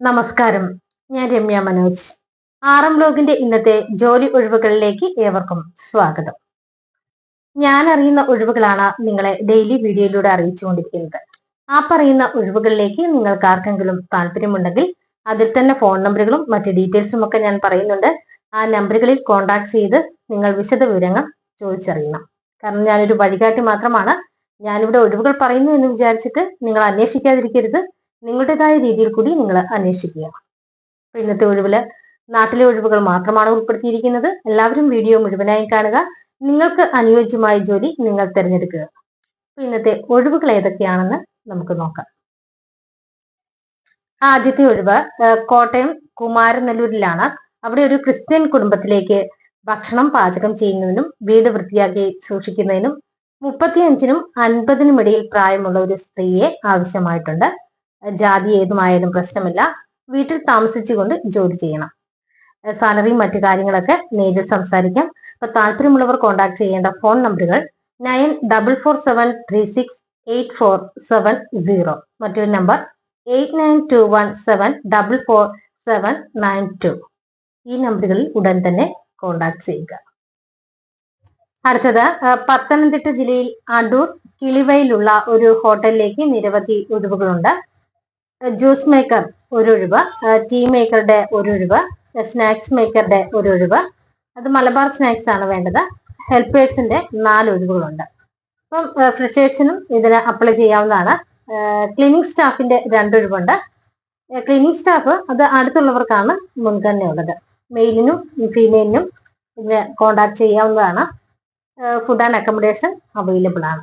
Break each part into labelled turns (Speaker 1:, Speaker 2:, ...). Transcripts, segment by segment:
Speaker 1: നമസ്കാരം. ഞാൻ രമ്യ മനോജ്. ആറം ബ്ലോഗിന്റെ ഇന്നത്തെ ജോലി ഒഴിവുകളിലേക്ക് ഏവർക്കും സ്വാഗതം. ഞാൻ അറിയുന്ന ഒഴിവുകളാണ് നിങ്ങളെ ഡെയിലി വീഡിയോയിലൂടെ അറിയിച്ചുകൊണ്ടിരിക്കുന്നത്. ആ പറയുന്ന ഒഴിവുകളിലേക്ക് നിങ്ങൾക്ക് ആർക്കെങ്കിലും താല്പര്യമുണ്ടെങ്കിൽ അതിൽ തന്നെ ഫോൺ നമ്പറുകളും മറ്റ് ഡീറ്റെയിൽസും ഒക്കെ ഞാൻ പറയുന്നുണ്ട്. ആ നമ്പറുകളിൽ കോൺടാക്ട് ചെയ്ത് നിങ്ങൾ വിശദ വിവരങ്ങൾ ചോദിച്ചറിയണം. കാരണം ഞാനൊരു വഴികാട്ടി മാത്രമാണ്. ഞാനിവിടെ ഒഴിവുകൾ പറയുന്നു എന്ന് വിചാരിച്ചിട്ട് നിങ്ങൾ അന്വേഷിക്കാതിരിക്കരുത്. നിങ്ങളുടേതായ രീതിയിൽ കൂടി നിങ്ങൾ അന്വേഷിക്കുക. അപ്പൊ ഇന്നത്തെ ഒഴിവിൽ നാട്ടിലെ ഒഴിവുകൾ മാത്രമാണ് ഉൾപ്പെടുത്തിയിരിക്കുന്നത്. എല്ലാവരും വീഡിയോ മുഴുവനായി കാണുക. നിങ്ങൾക്ക് അനുയോജ്യമായ ജോലി നിങ്ങൾ തിരഞ്ഞെടുക്കുക. അപ്പൊ ഇന്നത്തെ ഒഴിവുകൾ ഏതൊക്കെയാണെന്ന് നമുക്ക് നോക്കാം. ആദ്യത്തെ ഒഴിവ് കോട്ടയം കുമാരനെല്ലൂരിലാണ്. അവിടെ ഒരു ക്രിസ്ത്യൻ കുടുംബത്തിലേക്ക് ഭക്ഷണം പാചകം ചെയ്യുന്നതിനും വീട് വൃത്തിയാക്കി സൂക്ഷിക്കുന്നതിനും മുപ്പത്തിയഞ്ചിനും അൻപതിനും ഇടയിൽ പ്രായമുള്ള ഒരു സ്ത്രീയെ ആവശ്യമായിട്ടുണ്ട്. ജാതി ഏതുമായാലും പ്രശ്നമില്ല. വീട്ടിൽ താമസിച്ചുകൊണ്ട് ജോലി ചെയ്യണം. സാലറി മറ്റു കാര്യങ്ങളൊക്കെ നേരിൽ സംസാരിക്കാം. അപ്പൊ താല്പര്യമുള്ളവർ കോൺടാക്ട് ചെയ്യേണ്ട ഫോൺ നമ്പറുകൾ nine double four seven three six eight four seven zero മറ്റൊരു number eight nine two one seven double four seven nine two ഈ നമ്പറുകളിൽ ഉടൻ തന്നെ കോൺടാക്ട് ചെയ്യുക. അടുത്തത് പത്തനംതിട്ട ജില്ലയിൽ അടൂർ കിളിവയിലുള്ള ഒരു ഹോട്ടലിലേക്ക് നിരവധി ഒഴിവുകളുണ്ട്. ജ്യൂസ് മേക്കർ ഒരു ഒഴിവ് ടീ മേക്കറുടെ ഒരു ഒഴിവ് സ്നാക്സ് മേക്കറുടെ ഒരു ഒഴിവ് അത് മലബാർ സ്നാക്സ് ആണ് വേണ്ടത്. ഹെൽപ്പേഴ്സിന്റെ നാല് ഒഴിവുകളുണ്ട്. അപ്പം ഫ്രഷേഴ്സിനും ഇതിന് അപ്ലൈ ചെയ്യാവുന്നതാണ്. ക്ലീനിങ് സ്റ്റാഫിന്റെ രണ്ടൊഴിവുണ്ട്. ക്ലീനിങ് സ്റ്റാഫ് അത് അടുത്തുള്ളവർക്കാണ് മുൻഗണനയുള്ളത്. മെയിലിനും ഫീമെയിലിനും ഇതിന് കോണ്ടാക്ട് ചെയ്യാവുന്നതാണ്. ഫുഡ് ആൻഡ് അക്കോമഡേഷൻ അവൈലബിൾ ആണ്.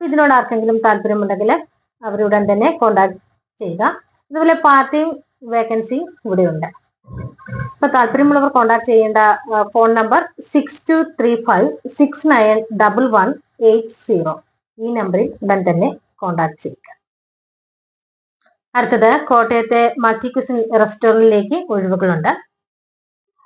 Speaker 1: ഇതിനോട് ആർക്കെങ്കിലും താല്പര്യമുണ്ടെങ്കിൽ അവരുടൻ തന്നെ കോണ്ടാക്ട് ചെയ്യുക അതുപോലെ പാർട്ടിയും വേക്കൻസിയും വേക്കൻസി ഇവിടെയുണ്ട്. അപ്പൊ താല്പര്യമുള്ളവർ കോണ്ടാക്ട് ചെയ്യേണ്ട phone number six two three five six nine double one eight zero ഈ നമ്പറിൽ ഉടൻ തന്നെ കോണ്ടാക്ട് ചെയ്യുക. അടുത്തത് കോട്ടയത്തെ മൾട്ടി ക്വിസിൻ റെസ്റ്റോറന്റിലേക്ക് ഒഴിവുകളുണ്ട്.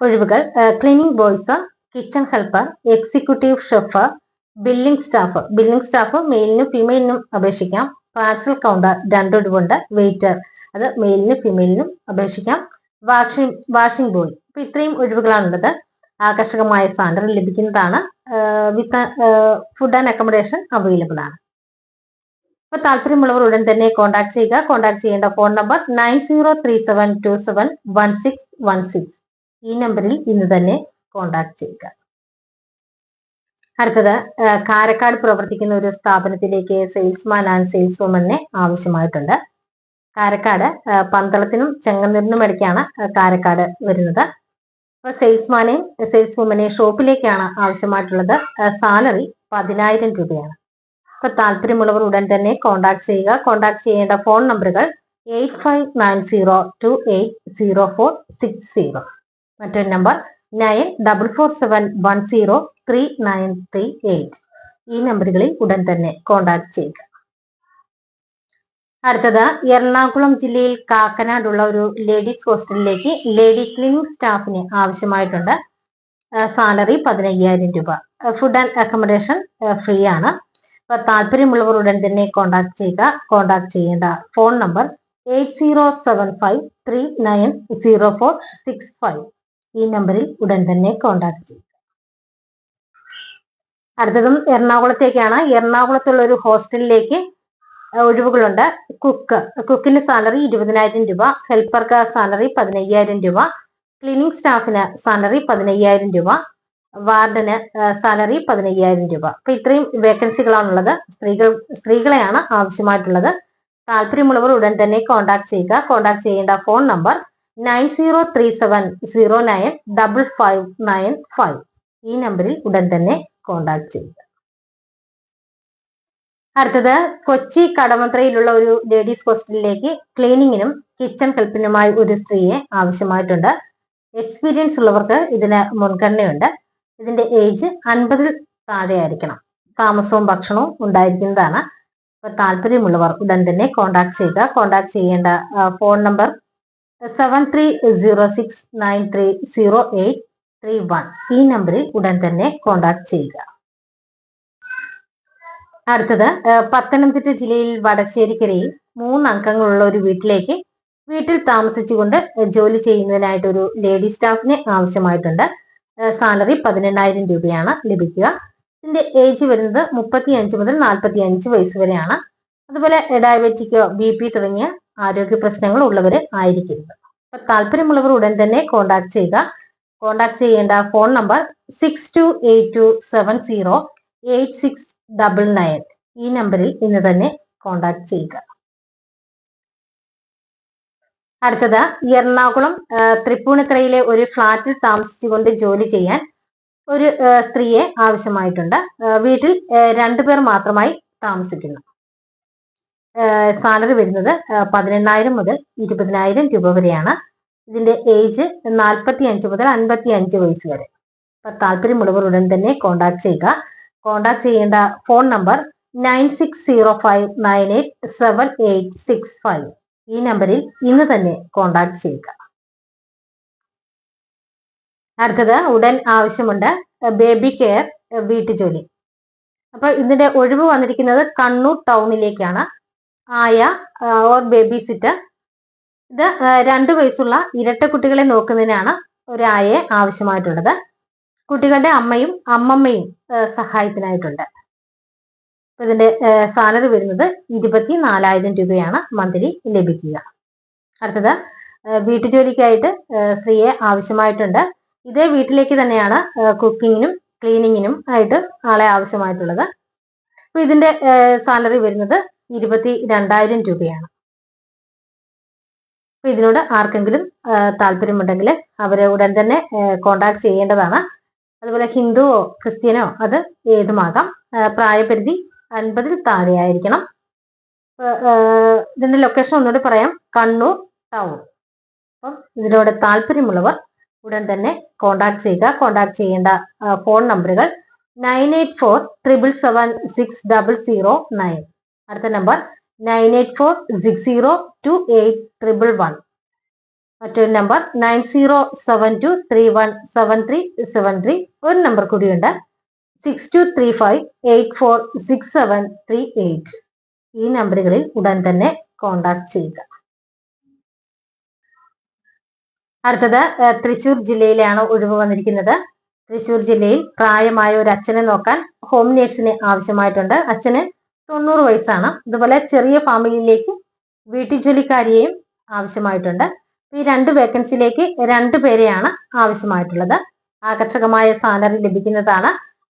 Speaker 1: ഒഴിവുകൾ cleaning boys kitchen helper executive chef billing staff billing staff മെയിലിനും ഫീമെയിലിനും അപേക്ഷിക്കാം. പാർസൽ കൗണ്ടർ രണ്ടൊഴിവുണ്ട് വെയിറ്റർ അത് മെയിലിനും ഫിമെയിലിനും അപേക്ഷിക്കാം. വാഷിംഗ് വാഷിംഗ് ബോയ് അപ്പൊ ഇത്രയും ഒഴിവുകളാണുള്ളത്. ആകർഷകമായ സാലറി ലഭിക്കുന്നതാണ്. With food and accommodation available ആണ്. അപ്പൊ താല്പര്യമുള്ളവർ ഉടൻ തന്നെ കോൺടാക്ട് ചെയ്യുക. കോൺടാക്ട് ചെയ്യേണ്ട phone number nine zero three seven two seven one six one six ഈ നമ്പറിൽ ഇന്ന് തന്നെ കോൺടാക്ട് ചെയ്യുക. അടുത്തത് കാരക്കാട് പ്രവർത്തിക്കുന്ന ഒരു സ്ഥാപനത്തിലേക്ക് സെയിൽസ്മാൻ ആൻഡ് സെയിൽസ് വുമനെ ആവശ്യമായിട്ടുണ്ട്. കാരക്കാട് പന്തളത്തിനും ചെങ്ങന്നൂരിനും ഇടയ്ക്കാണ് കാരക്കാട് വരുന്നത്. അപ്പൊ സെയിൽസ്മാനെയും സെയിൽസ് വുമനെയും ഷോപ്പിലേക്കാണ് ആവശ്യമായിട്ടുള്ളത്. സാലറി പതിനായിരം രൂപയാണ്. അപ്പൊ താല്പര്യമുള്ളവർ ഉടൻ തന്നെ കോൺടാക്ട് ചെയ്യുക. കോൺടാക്ട് ചെയ്യേണ്ട ഫോൺ നമ്പറുകൾ eight five nine zero two eight zero four six zero. മറ്റൊരു number nine double four seven one zero three nine three eight. ഈ നമ്പറുകളിൽ ഉടൻ തന്നെ കോൺടാക്ട് ചെയ്യുക. അടുത്തത് എറണാകുളം ജില്ലയിൽ കാക്കനാടുള്ള ഒരു ലേഡീസ് ഹോസ്റ്റലിലേക്ക് ലേഡി ക്ലീനിങ് സ്റ്റാഫിന് ആവശ്യമായിട്ടുണ്ട്. സാലറി പതിനയ്യായിരം രൂപ. ഫുഡ് ആൻഡ് അക്കോമഡേഷൻ ഫ്രീ ആണ്. അപ്പൊ താല്പര്യമുള്ളവർ ഉടൻ തന്നെ കോൺടാക്ട് ചെയ്യുക. കോൺടാക്ട് ചെയ്യേണ്ട phone number eight zero seven five three nine zero four six five. ഈ നമ്പറിൽ ഉടൻ തന്നെ കോൺടാക്ട് ചെയ്യുക. അടുത്തതും എറണാകുളത്തേക്കാണ്. എറണാകുളത്തുള്ള ഒരു ഹോസ്റ്റലിലേക്ക് ഒഴിവുകളുണ്ട്. കുക്ക് കുക്കിന് സാലറി ഇരുപതിനായിരം രൂപ ഹെൽപ്പർക്ക് സാലറി പതിനയ്യായിരം രൂപ ക്ലീനിങ് സ്റ്റാഫിന് സാലറി പതിനയ്യായിരം രൂപ വാർഡന് സാലറി പതിനയ്യായിരം രൂപ. അപ്പൊ ഇത്രയും വേക്കൻസികളാണുള്ളത് സ്ത്രീകൾ സ്ത്രീകളെയാണ് ആവശ്യമായിട്ടുള്ളത്. താല്പര്യമുള്ളവർ ഉടൻ തന്നെ കോൺടാക്ട് ചെയ്യുക. കോൺടാക്ട് ചെയ്യേണ്ട phone number nine zero three seven zero nine double five nine five ഈ നമ്പറിൽ ഉടൻ തന്നെ കോണ്ടാക്ട് ചെയ്യുക. അടുത്തത് കൊച്ചി കടമത്രയിലുള്ള ഒരു ലേഡീസ് ഹോസ്റ്റലിലേക്ക് ക്ലീനിങ്ങിനും കിച്ചൺ ഹെൽപ്പിനുമായി ഒരു സ്ത്രീയെ ആവശ്യമായിട്ടുണ്ട്. എക്സ്പീരിയൻസ് ഉള്ളവർക്ക് ഇതിന് മുൻഗണനയുണ്ട്. ഇതിന്റെ ഏജ് അൻപതിൽ താഴെ ആയിരിക്കണം താമസവും ഭക്ഷണവും ഉണ്ടായിരിക്കുന്നതാണ്. അപ്പൊ താല്പര്യമുള്ളവർ ഉടൻ തന്നെ കോൺടാക്ട് ചെയ്യുക. കോൺടാക്ട് ചെയ്യേണ്ട phone number seven three zero six nine three zero eight three one ഈ നമ്പറിൽ ഉടൻ തന്നെ കോൺടാക്ട് ചെയ്യുക. അടുത്തത് പത്തനംതിട്ട ജില്ലയിൽ വടശ്ശേരിക്കരയിൽ മൂന്ന് അംഗങ്ങളുള്ള ഒരു വീട്ടിലേക്ക് വീട്ടിൽ താമസിച്ചുകൊണ്ട് ജോലി ചെയ്യുന്നതിനായിട്ട് ഒരു ലേഡി സ്റ്റാഫിനെ ആവശ്യമായിട്ടുണ്ട്. സാലറി പതിനെണ്ണായിരം രൂപയാണ് ലഭിക്കുക. ഇതിന്റെ ഏജ് വരുന്നത് മുപ്പത്തി അഞ്ച് മുതൽ നാൽപ്പത്തി അഞ്ച് വയസ്സ് വരെയാണ്. അതുപോലെ ഡയബറ്റിക്കോ ബി പി തുടങ്ങിയ ആരോഗ്യ പ്രശ്നങ്ങൾ ഉള്ളവർ ആയിരിക്കരുത് അപ്പൊ താല്പര്യമുള്ളവർ ഉടൻ തന്നെ കോൺടാക്ട് ചെയ്യുക. കോൺടാക്ട് ചെയ്യേണ്ട phone number six two eight two seven zero eight six double nine ഈ നമ്പറിൽ ഇന്ന് തന്നെ കോൺടാക്ട് ചെയ്യുക. അടുത്തത് എറണാകുളം തൃപ്പൂണിത്തറയിലെ ഒരു ഫ്ളാറ്റിൽ താമസിച്ചുകൊണ്ട് ജോലി ചെയ്യാൻ ഒരു സ്ത്രീയെ ആവശ്യമായിട്ടുണ്ട്. വീട്ടിൽ രണ്ടുപേർ മാത്രമായി താമസിക്കുന്നു. സാലറി വരുന്നത് പതിനെണ്ണായിരം മുതൽ ഇരുപതിനായിരം രൂപ വരെയാണ്. ഇതിന്റെ ഏജ് നാൽപ്പത്തി അഞ്ച് മുതൽ അൻപത്തി അഞ്ച് വയസ്സ് വരെ. അപ്പൊ താല്പര്യമുള്ളവർ ഉടൻ തന്നെ കോൺടാക്ട് ചെയ്യുക. കോൺടാക്ട് ചെയ്യേണ്ട phone number nine six zero five nine eight seven eight six five ഈ നമ്പറിൽ ഇന്ന് തന്നെ കോൺടാക്ട് ചെയ്യുക. അടുത്തത് ഉടൻ ആവശ്യമുണ്ട് ബേബി കെയർ വീട്ടുജോലി. അപ്പൊ ഇതിന്റെ ഒഴിവ് വന്നിരിക്കുന്നത് കണ്ണൂർ ടൗണിലേക്കാണ് ആയ ഓർ ബേബി സിറ്റർ ഇത് രണ്ടു വയസ്സുള്ള ഇരട്ട കുട്ടികളെ നോക്കുന്നതിനാണ് ഒരു ആയയെ ആവശ്യമായിട്ടുള്ളത്. കുട്ടികളുടെ അമ്മയും അമ്മമ്മയും സഹായത്തിനായിട്ടുണ്ട്. ഇതിന്റെ സാലറി വരുന്നത് ഇരുപത്തി നാലായിരം രൂപയാണ് മന്ത്ലി ലഭിക്കുക. അടുത്തത് വീട്ടുജോലിക്കായിട്ട് സ്ത്രീയെ ആവശ്യമായിട്ടുണ്ട്. ഇതേ വീട്ടിലേക്ക് തന്നെയാണ് കുക്കിങ്ങിനും ക്ലീനിങ്ങിനും ആയിട്ട് ആളെ ആവശ്യമായിട്ടുള്ളത്. അപ്പൊ ഇതിന്റെ സാലറി വരുന്നത് ഇരുപത്തി രണ്ടായിരം രൂപയാണ്. അപ്പൊ ഇതിനോട് ആർക്കെങ്കിലും താല്പര്യമുണ്ടെങ്കിൽ അവരെ ഉടൻ തന്നെ കോണ്ടാക്ട് ചെയ്യേണ്ടതാണ്. അതുപോലെ ഹിന്ദുവോ ക്രിസ്ത്യനോ അത് ഏതുമാകാം. പ്രായപരിധി അൻപതിൽ താഴെയായിരിക്കണം. ഇതിന്റെ ലൊക്കേഷൻ ഒന്നുകൂടി പറയാം. കണ്ണൂർ ടൗൺ അപ്പം ഇതിനോട് താല്പര്യമുള്ളവർ ഉടൻ തന്നെ കോണ്ടാക്ട് ചെയ്യുക. കോണ്ടാക്ട് ചെയ്യേണ്ട ഫോൺ നമ്പറുകൾ nine eight four triple seven six double zero nine. അടുത്ത number nine eight four six zero two eight triple one മറ്റൊരു number nine zero seven two three one seven three seven three ഒരു number കൂടിയുണ്ട്. Six two three five eight four six seven three eight ഈ നമ്പറുകളിൽ ഉടൻ തന്നെ contact ചെയ്യുക. അടുത്തത് തൃശൂർ ജില്ലയിലാണ് ഒഴിവ് വന്നിരിക്കുന്നത്. തൃശൂർ ജില്ലയിൽ പ്രായമായ ഒരു അച്ഛനെ നോക്കാൻ ഹോം നേഴ്സിനെ ആവശ്യമായിട്ടുണ്ട്. അച്ഛന് തൊണ്ണൂറ് വയസ്സാണ്. ഇതുപോലെ ചെറിയ ഫാമിലിയിലേക്ക് വീട്ടുജോലിക്കാരിയെയും ആവശ്യമായിട്ടുണ്ട്. ഈ രണ്ട് വേക്കൻസിയിലേക്ക് രണ്ടു പേരെയാണ് ആവശ്യമായിട്ടുള്ളത്. ആകർഷകമായ സാലറി ലഭിക്കുന്നതാണ്.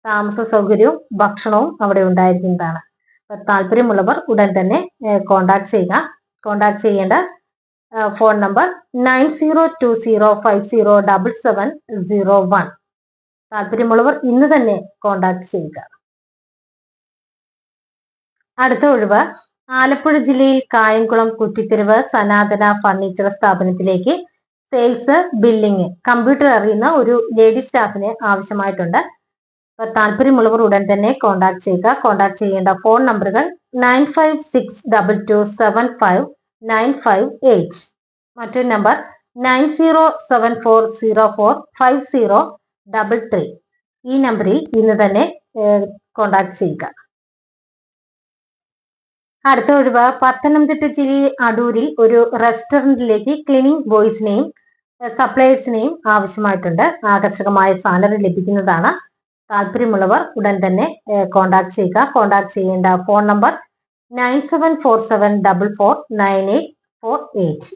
Speaker 1: താമസ സൗകര്യവും ഭക്ഷണവും അവിടെ ഉണ്ടായിരിക്കുന്നതാണ്. അപ്പൊ താല്പര്യമുള്ളവർ ഉടൻ തന്നെ കോണ്ടാക്ട് ചെയ്യുക. കോണ്ടാക്ട് ചെയ്യേണ്ട phone number nine zero two zero five zero double seven zero one താല്പര്യമുള്ളവർ ഇന്ന് തന്നെ കോണ്ടാക്ട് ചെയ്യുക. അടുത്ത ഒഴിവ് ആലപ്പുഴ ജില്ലയിൽ കായംകുളം കുറ്റിത്തെരുവ് സനാതന ഫർണിച്ചർ സ്ഥാപനത്തിലേക്ക് സെയിൽസ് ബില്ലിംഗ് കമ്പ്യൂട്ടർ അറിയുന്ന ഒരു ലേഡി സ്റ്റാഫിന് ആവശ്യമായിട്ടുണ്ട്. അപ്പൊ താല്പര്യമുള്ളവർ ഉടൻ തന്നെ കോൺടാക്ട് ചെയ്യുക. കോൺടാക്ട് ചെയ്യേണ്ട ഫോൺ നമ്പറുകൾ nine five six double two seven five nine five eight മറ്റൊരു number nine zero seven four zero four five zero double three ഈ നമ്പറിൽ ഇന്ന് തന്നെ കോൺടാക്ട് ചെയ്യുക. അടുത്ത ഒഴിവ് പത്തനംതിട്ട ജില്ലയിൽ അടൂരിൽ ഒരു റെസ്റ്റോറന്റിലേക്ക് ക്ലീനിങ് ബോയ്സിനെയും സപ്ലയേഴ്സിനെയും ആവശ്യമായിട്ടുണ്ട്. ആകർഷകമായ സാലറി ലഭിക്കുന്നതാണ്. താല്പര്യമുള്ളവർ ഉടൻ തന്നെ കോണ്ടാക്ട് ചെയ്യുക. കോണ്ടാക്ട് ചെയ്യേണ്ട phone number nine seven four seven double four nine eight four eight.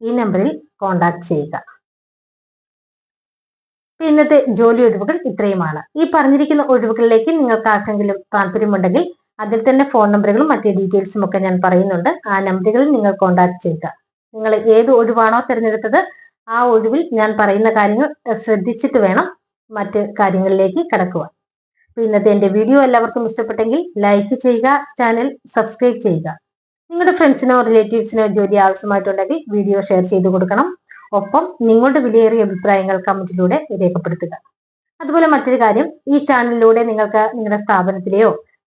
Speaker 1: ഈ നമ്പറിൽ കോണ്ടാക്ട് ചെയ്യുക. ഇന്നത്തെ ജോലി ഒഴിവുകൾ ഇത്രയുമാണ്. ഈ പറഞ്ഞിരിക്കുന്ന ഒഴിവുകളിലേക്ക് നിങ്ങൾക്ക് ആർക്കെങ്കിലും താല്പര്യമുണ്ടെങ്കിൽ അതിൽ തന്നെ ഫോൺ നമ്പറുകളും മറ്റു ഡീറ്റെയിൽസും ഒക്കെ ഞാൻ പറയുന്നുണ്ട്. ആ നമ്പറുകളിൽ നിങ്ങൾ കോൺടാക്ട് ചെയ്യുക. നിങ്ങൾ ഏത് ഒഴിവാണോ തിരഞ്ഞെടുത്തത് ആ ഒഴിവിൽ ഞാൻ പറയുന്ന കാര്യങ്ങൾ ശ്രദ്ധിച്ചിട്ട് വേണം മറ്റ് കാര്യങ്ങളിലേക്ക് കടക്കുക ഇന്നത്തെ എന്റെ വീഡിയോ എല്ലാവർക്കും ഇഷ്ടപ്പെട്ടെങ്കിൽ ലൈക്ക് ചെയ്യുക ചാനൽ സബ്സ്ക്രൈബ് ചെയ്യുക. നിങ്ങളുടെ ഫ്രണ്ട്സിനോ റിലേറ്റീവ്സിനോ ജോലി ആവശ്യമായിട്ടുണ്ടെങ്കിൽ വീഡിയോ ഷെയർ ചെയ്തു കൊടുക്കണം. ഒപ്പം നിങ്ങളുടെ വിലയേറിയ അഭിപ്രായങ്ങൾ കമന്റിലൂടെ രേഖപ്പെടുത്തുക. അതുപോലെ മറ്റൊരു കാര്യം ഈ ചാനലിലൂടെ നിങ്ങൾക്ക് നിങ്ങളുടെ സ്ഥാപനത്തിലെയോ